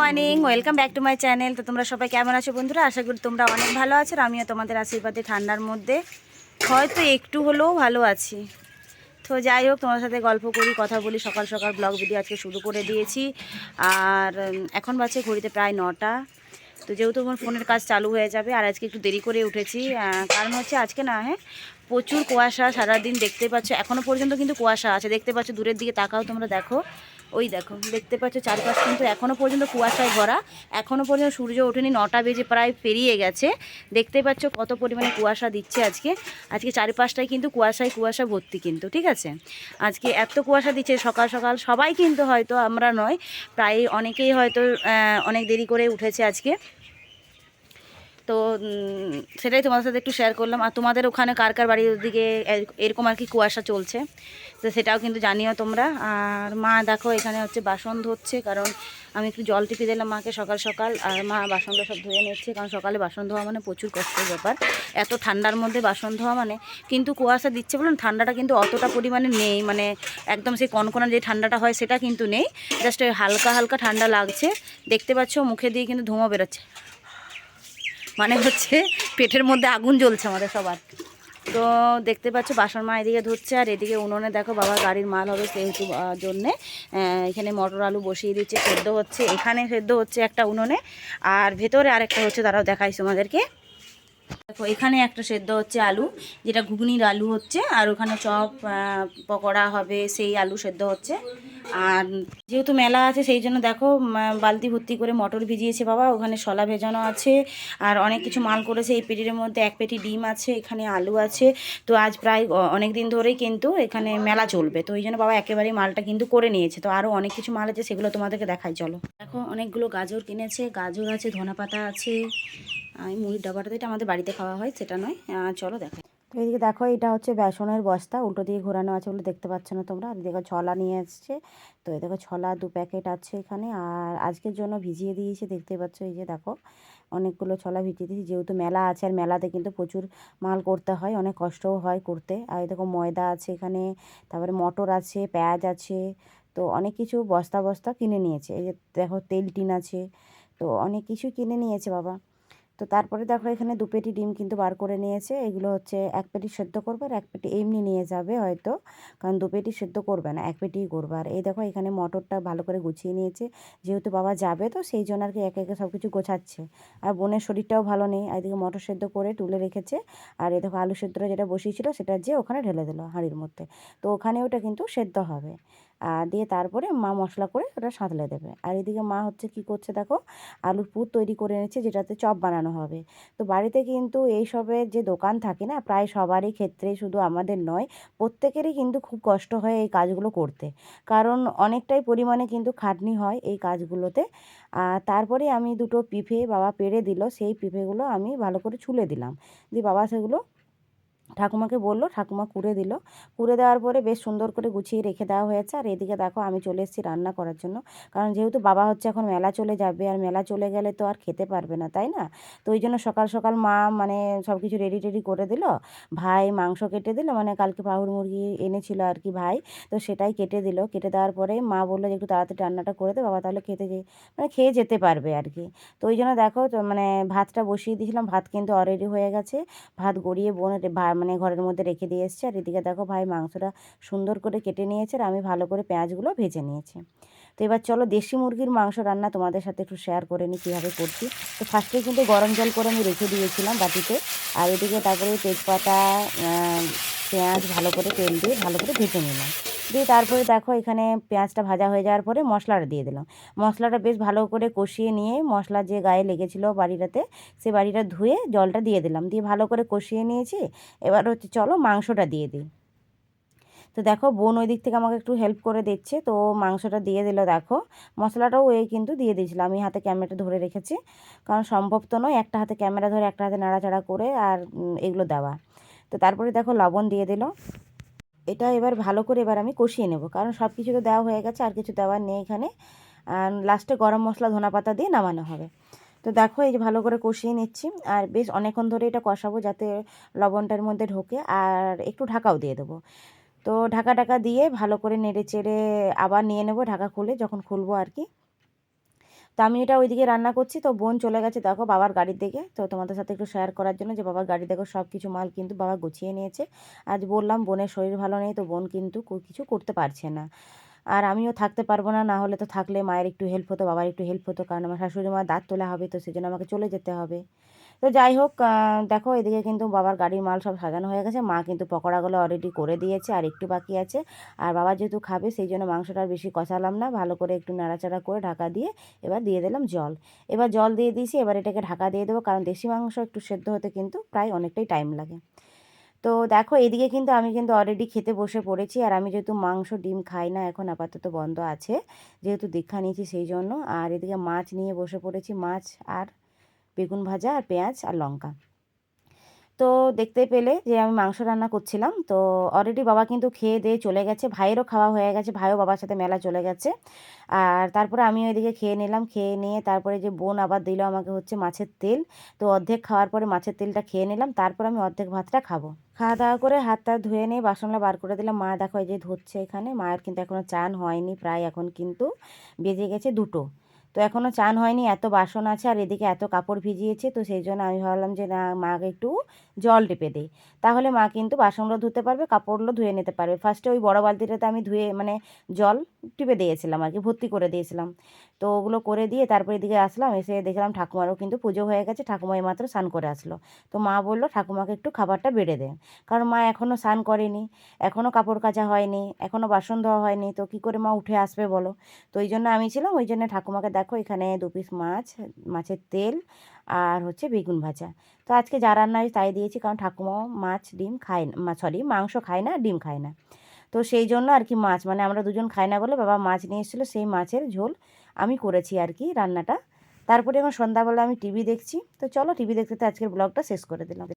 Morning welcome back to my channel তো তোমরা সবাই কেমন আছো বন্ধুরা? আশা করি তোমরা অনেক ভালো আছো আর আমিও তোমাদের আশীর্বাদে ঠান্ডার মধ্যে। হয়তো একটু হলেও ভালো আছি। তো যাই হোক তোমার সাথে গল্প করি, কথা বলি, সকাল সকাল ব্লগ ভিডিও আজকে শুরু করে দিয়েছি। আর এখন বাজে ঘড়িতে প্রায় নটা। তো যেহেতু আমার ফোনের কাজ চালু হয়ে যাবে, আর আজকে একটু দেরি করে উঠেছি কারণ হচ্ছে আজকে না হ্যাঁ প্রচুর কুয়াশা সারাদিন দেখতে পাচ্ছ এখনও পর্যন্ত কিন্তু কুয়াশা আছে, দেখতে পাচ্ছ, দূরের দিকে তাকাও তোমরা দেখো। ওই দেখো, দেখতে পাচ্ছ চারপাশ কিন্তু এখনও পর্যন্ত কুয়াশায় ভরা। এখনও পর্যন্ত সূর্য ওঠেনি, নটা বেজে প্রায় পেরিয়ে গেছে। দেখতে পাচ্ছ কত পরিমাণে কুয়াশা দিচ্ছে আজকে। আজকে চারপাশটায় কিন্তু কুয়াশায় কুয়াশা ভর্তি কিন্তু, ঠিক আছে? আজকে এত কুয়াশা দিচ্ছে, সকাল সকাল সবাই কিন্তু হয়তো আমরা নয়, প্রায় অনেকেই হয়তো অনেক দেরি করে উঠেছে আজকে। তো সেটাই তোমাদের সাথে একটু শেয়ার করলাম। আর তোমাদের ওখানে কার কার বাড়ির দিকে এরকম আর কি কুয়াশা চলছে, তো সেটাও কিন্তু জানিও তোমরা। আর মা দেখো, এখানে হচ্ছে বাসন ধুচ্ছে কারণ আমি একটু জল টিপে দিলাম মাকে সকাল সকাল। আর মা বাসনটা সব ধুয়ে নিচ্ছে, কারণ সকালে বাসন ধোয়া মানে প্রচুর কষ্টের ব্যাপার। এত ঠান্ডার মধ্যে বাসন ধোয়া মানে কিন্তু কুয়াশা দিচ্ছে বলুন ঠান্ডাটা কিন্তু অতটা পরিমাণে নেই। মানে একদম সেই কনকনা যে ঠান্ডাটা হয় সেটা কিন্তু নেই। জাস্ট হালকা হালকা ঠান্ডা লাগছে। দেখতে পাচ্ছ, মুখে দিয়ে কিন্তু ধোঁয়া বেরোচ্ছে। মানে হচ্ছে পেটের মধ্যে আগুন জ্বলছে আমাদের সবার। তো দেখতে পাচ্ছ, বাসন মা এদিকে ধুচ্ছে আর এদিকে উনুনে দেখো বাবা গাড়ির মাল হবে সেহেতু জন্যে। এখানে মটর আলু বসিয়ে দিচ্ছে, সেদ্ধ হচ্ছে, এখানে সেদ্ধ হচ্ছে একটা উনুনে। আর ভেতরে আরেকটা হচ্ছে তারাও দেখাইছি তোমাদেরকে। দেখো, এখানে একটা সেদ্ধ হচ্ছে আলু, যেটা ঘুগনির আলু হচ্ছে, আর ওখানে চপ পকোড়া হবে, সেই আলু সেদ্ধ হচ্ছে। আর যেহেতু মেলা আছে, সেই জন্য দেখো বালতি ভর্তি করে মটর ভিজিয়েছে বাবা, ওখানে শলা ভেজানো আছে, আর অনেক কিছু মাল করেছে, এই পেটির মধ্যে এক পেটি ডিম আছে, এখানে আলু আছে। তো আজ প্রায় অনেক দিন ধরেই কিন্তু এখানে মেলা চলবে, তো ওই জন্য বাবা একেবারেই মালটা কিন্তু করে নিয়েছে। তো আরও অনেক কিছু মাল আছে, সেগুলো তোমাদেরকে দেখাই, চলো। দেখো, অনেকগুলো গাজর কিনেছে, গাজর আছে, ধনেপাতা আছে আমি মুড়ির ডাবাটা তো এটা আমাদের বাড়িতে খাওয়া হয়, সেটা নয়। চলো দেখো। তো এদিকে দেখো, এটা হচ্ছে বেসনের বস্তা, উল্টো দিয়ে ঘোরানো আছে বলে দেখতে পাচ্ছ না তোমরা। দেখো ছলা নিয়ে এসছে। তো এই দেখো ছলা দু প্যাকেট আছে এখানে। আর আজকের জন্য ভিজিয়ে দিয়েছে, দেখতে পাচ্ছ এই যে দেখো, অনেকগুলো ছলা ভিজিয়ে দিয়েছি। যেহেতু মেলা আছে, আর মেলাতে কিন্তু প্রচুর মাল করতে হয়, অনেক কষ্টও হয় করতে। আর এই দেখো ময়দা আছে এখানে, তারপরে মটর আছে, পেঁয়াজ আছে। তো অনেক কিছু বস্তা বস্তা কিনে নিয়েছে। এই যে দেখো তেল টিন আছে। তো অনেক কিছু কিনে নিয়েছে বাবা। তো তারপরে দেখো এখানে দু পেটি ডিম কিন্তু বার করে নিয়েছে। এগুলো হচ্ছে এক পেটি সেদ্ধ করবে আর এক পেটি এমনি নিয়ে যাবে হয়তো। কারণ দু পেটি সেদ্ধ করবে না, এক পেটিই করবে। আর এই দেখো এখানে মটরটা ভালো করে গুছিয়ে নিয়েছে। যেহেতু বাবা যাবে তো সেই জন্য আর কি একে একে সব কিছু গোছাচ্ছে। আর বোনের শরীরটাও ভালো নেই। এদিকে মটর সেদ্ধ করে তুলে রেখেছে। আর এই দেখো আলু সেদ্ধটা যেটা বসিয়েছিল সেটা যে ওখানে ঢেলে দিল হাঁড়ির মধ্যে। তো ওখানে ওটা কিন্তু সেদ্ধ হবে। দিয়ে তারপরে মা মশলা করে ওটা সাঁতলে দেবে। আর এদিকে মা হচ্ছে কি করছে দেখো? আলুর পুর তৈরি করে এনেছে যেটাতে চপ বানানো হবে। তো বাড়িতে কিন্তু এইসবের যে দোকান থাকে না, প্রায় সবারই ক্ষেত্রে শুধু আমাদের নয়, প্রত্যেকেরই কিন্তু খুব কষ্ট হয় এই কাজগুলো করতে। কারণ অনেকটাই পরিমাণে কিন্তু খাটনি হয় এই কাজগুলোতে। তারপরে আমি দুটো পিঠে বাবা পেড়ে দিল, সেই পিঠেগুলো আমি ভালো করে ছুলে দিলাম। দিয়ে বাবা সেগুলো ঠাকুমাকে বলল, ঠাকুমা কুড়ে দিল। কুড়ে দেওয়ার পরে বেশ সুন্দর করে গুছিয়ে রেখে দেওয়া হয়েছে। আর এদিকে দেখো, আমি চলে এসেছি রান্না করার জন্য। কারণ যেহেতু বাবা হচ্ছে এখন মেলা চলে যাবে, আর মেলা চলে গেলে তো আর খেতে পারবে না, তাই না? তো ওই জন্য সকাল সকাল মা মানে সব কিছু রেডি টেডি করে দিল। ভাই মাংস কেটে দিল মানে কালকে পাহুড় মুরগি এনেছিল আর কি ভাই, তো সেটাই কেটে দিল। কেটে দেওয়ার পরে মা বলল যে, একটু তাড়াতাড়ি রান্নাটা করে দে, বাবা তাহলে খেতে যে মানে খেয়ে যেতে পারবে আর কি। তো ওই জন্য দেখো মানে ভাতটা বসিয়ে দিয়েছিলাম। ভাত কিন্তু অলরেডি হয়ে গেছে। ভাত গড়িয়ে বোন মানে ঘরের মধ্যে রেখে দিয়ে এসছে। আর এদিকে দেখো ভাই মাংসটা সুন্দর করে কেটে নিয়েছে আর আমি ভালো করে পেঁয়াজগুলো ভেজে নিয়েছি। তো এবার চলো দেশি মুরগির মাংস রান্না তোমাদের সাথে একটু শেয়ার করে নিই কীভাবে করছি। তো ফার্স্টে কিন্তু গরম জল করে আমি রেখে দিয়েছিলাম বাটিতে। আর এদিকে তারপরে তেজপাতা পেঁয়াজ ভালো করে তেল দিয়ে ভালো করে ভেজে নিলাম। দিয়ে তারপরে দেখো এখানে পেঁয়াজটা ভাজা হয়ে যাওয়ার পরে মশলাটা দিয়ে দিলাম। মশলাটা বেশ ভালো করে কষিয়ে নিয়ে মশলা যে গায়ে লেগেছিলো বাড়িটাতে, সে বাড়িটা ধুয়ে জলটা দিয়ে দিলাম। দিয়ে ভালো করে কষিয়ে নিয়েছি। এবার হচ্ছে চলো মাংসটা দিয়ে দিই। তো দেখো বোন ওই দিক থেকে আমাকে একটু হেল্প করে দিচ্ছে। তো মাংসটা দিয়ে দিল দেখো। মশলাটাও ওই কিন্তু দিয়ে দিয়েছিল আমি হাতে ক্যামেরাটা ধরে রেখেছি। কারণ সম্ভব তো নয় একটা হাতে ক্যামেরা ধরে, একটা হাতে নাড়াচাড়া করে আর এগুলো দেওয়া। তো তারপরে দেখো লবণ দিয়ে দিল। এটা এবার ভালো করে এবার আমি কষিয়ে নেব। কারণ সব কিছু তো দেওয়া হয়ে গেছে, আর কিছু দেওয়ার নেই এখানে। আর লাস্টে গরম মশলা ধনা পাতা দিয়ে নামানো হবে। তো দেখো, এই যে ভালো করে কষিয়ে নিচ্ছি। আর বেশ অনেকক্ষণ ধরে এটা কষাবো যাতে লবণটার মধ্যে ঢোকে। আর একটু ঢাকাও দিয়ে দেবো। তো ঢাকা ঢাকা দিয়ে ভালো করে নেড়ে চেড়ে আবার নিয়ে নেব ঢাকা খুলে, যখন খুলবো আর কি। তো আমি এটা ওইদিকে রান্না করছি। তো বোন চলে গেছে দেখো বাবার গাড়ির দিকে। তো তোমাদের সাথে একটু শেয়ার করার জন্য যে বাবার গাড়ি দেখো সব কিছু মাল কিন্তু বাবা গুছিয়ে নিয়েছে। আজ বললাম বোনের শরীর ভালো নেই তো বোন কিন্তু কিছু করতে পারছে না। আর আমিও থাকতে পারব না না হলে তো থাকলে মায়ের একটু হেল্প হতো, বাবার একটু হেল্প হতো। কারণ আমার শাশুড়ি মা দাঁত তোলা হবে তো সেজন্য আমাকে চলে যেতে হবে। তো যাই হোক দেখো এদিকে কিন্তু বাবার গাড়ির মাল সব সাজানো হয়ে গেছে। মা কিন্তু পকোড়াগুলো অলরেডি করে দিয়েছে আর একটু বাকি আছে। আর বাবা যেহেতু খাবে, সেই জন্য মাংসটা বেশি কষালাম না। ভালো করে একটু নাড়াচাড়া করে ঢাকা দিয়ে এবার দিয়ে দিলাম জল। এবার জল দিয়ে দিয়েছি, এবার এটাকে ঢাকা দিয়ে দেবো, কারণ দেশি মাংস একটু সেদ্ধ হতে কিন্তু প্রায় অনেকটাই টাইম লাগে। তো দেখো এদিকে কিন্তু আমি কিন্তু অলরেডি খেতে বসে পড়েছি। আর আমি যেহেতু মাংস ডিম খাই না, এখন আপাতত বন্ধ আছে। যেহেতু দীক্ষা নিয়েছি সেই জন্য। আর এদিকে মাছ নিয়ে বসে পড়েছি। মাছ আর বেগুন ভাজা আর পেঁয়াজ আর লঙ্কা। তো দেখতে পেলে যে আমি মাংস রান্না করছিলাম, তো অলরেডি বাবা কিন্তু খেয়ে দিয়ে চলে গেছে, ভাইয়েরও খাওয়া হয়ে গেছে, ভাইও বাবার সাথে মেলা চলে গেছে। আর তারপরে আমি ওইদিকে খেয়ে নিলাম, খেয়ে নিয়ে তারপরে যে বোন আবার দিল আমাকে হচ্ছে মাছের তেল, তো অর্ধেক খাওয়ার পরে মাছের তেলটা খেয়ে নিলাম, তারপর আমি অর্ধেক ভাতটা খাব। খাওয়া দাওয়া করে হাতটা ধুয়ে নিয়ে বাসনটা বার করে দিলাম, মা দেখো এই যে ধুচ্ছে এখানে, মায়ের কিন্তু এখনও চান হয়নি, প্রায় এখন কিন্তু বেজে গেছে দুটো। তো এখনও চান হয়নি, এত বাসন আছে আর এদিকে এত কাপড় ভিজিয়েছে, তো সেই জন্য আমি ভাবলাম যে না, মাকে একটু জল টেপে দিই। তাহলে মা কিন্তু বাসনগুলো ধুতে পারবে, কাপড়গুলো ধুয়ে নিতে পারবে। ফার্স্টে ওই বড় বালতিটাতে আমি ধুয়ে মানে জল টিপে দিয়েছিলাম আর কি ভর্তি করে দিয়েছিলাম। তো ওগুলো করে দিয়ে তারপরে এদিকে আসলাম, এসে দেখলাম ঠাকুমারও কিন্তু পুজো হয়ে গেছে ঠাকুমা মাত্র স্নান করে আসলো। তো মা বলল, ঠাকুমাকে একটু খাবারটা বেড়ে দেন কারণ মা এখনও স্নান করেনি এখনও কাপড় কাচা হয়নি এখনও বাসন ধোয়া হয়নি, তো কী করে মা উঠে আসবে বলো? তো ওই জন্য আমি ছিলাম, ওই জন্য ঠাকুমাকে দেখো এখানে দু পিস মাছ, মাছের তেল আর হচ্ছে বেগুন ভাজা। তো আজকে যা রান্না তাই দিয়েছি, কারণ ঠাকুমাও মাছ, ডিম খায় সরি মাংস খায় না, ডিম খায় না। তো সেই জন্য আর কি মাছ মানে আমরা দুজন খাই না বলে বাবা মাছ নিয়ে এসেছিল, সেই মাছের ঝোল আমি করেছি আর কি রান্নাটা। তারপরে এখন সন্ধ্যাবেলা আমি টিভি দেখছি। তো চলো টিভি দেখতে আজকের ব্লগটা শেষ করে দিলাম।